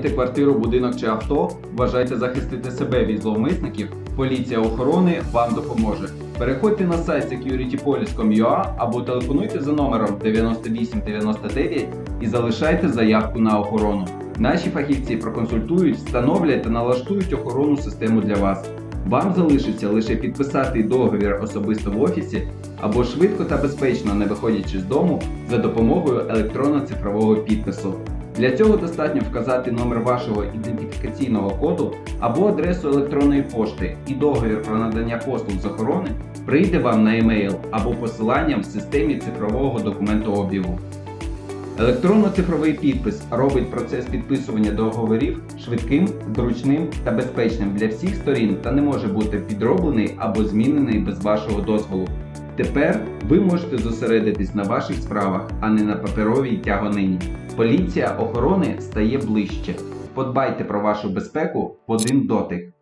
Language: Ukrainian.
Маєте квартиру, будинок чи авто? Бажаєте захистити себе від зловмисників? Поліція охорони вам допоможе. Переходьте на сайт securitypolice.com.ua або телефонуйте за номером 9899 і залишайте заявку на охорону. Наші фахівці проконсультують, встановлять та налаштують охоронну систему для вас. Вам залишиться лише підписати договір особисто в офісі або швидко та безпечно, не виходячи з дому, за допомогою електронно-цифрового підпису. Для цього достатньо вказати номер вашого ідентифікаційного коду або адресу електронної пошти, і договір про надання послуг з охорони прийде вам на емейл або посиланням в системі цифрового документообігу. Електронно-цифровий підпис робить процес підписування договорів швидким, зручним та безпечним для всіх сторін та не може бути підроблений або змінений без вашого дозволу. Тепер ви можете зосередитись на ваших справах, а не на паперовій тягонині. Поліція охорони стає ближче. Подбайте про вашу безпеку в один дотик.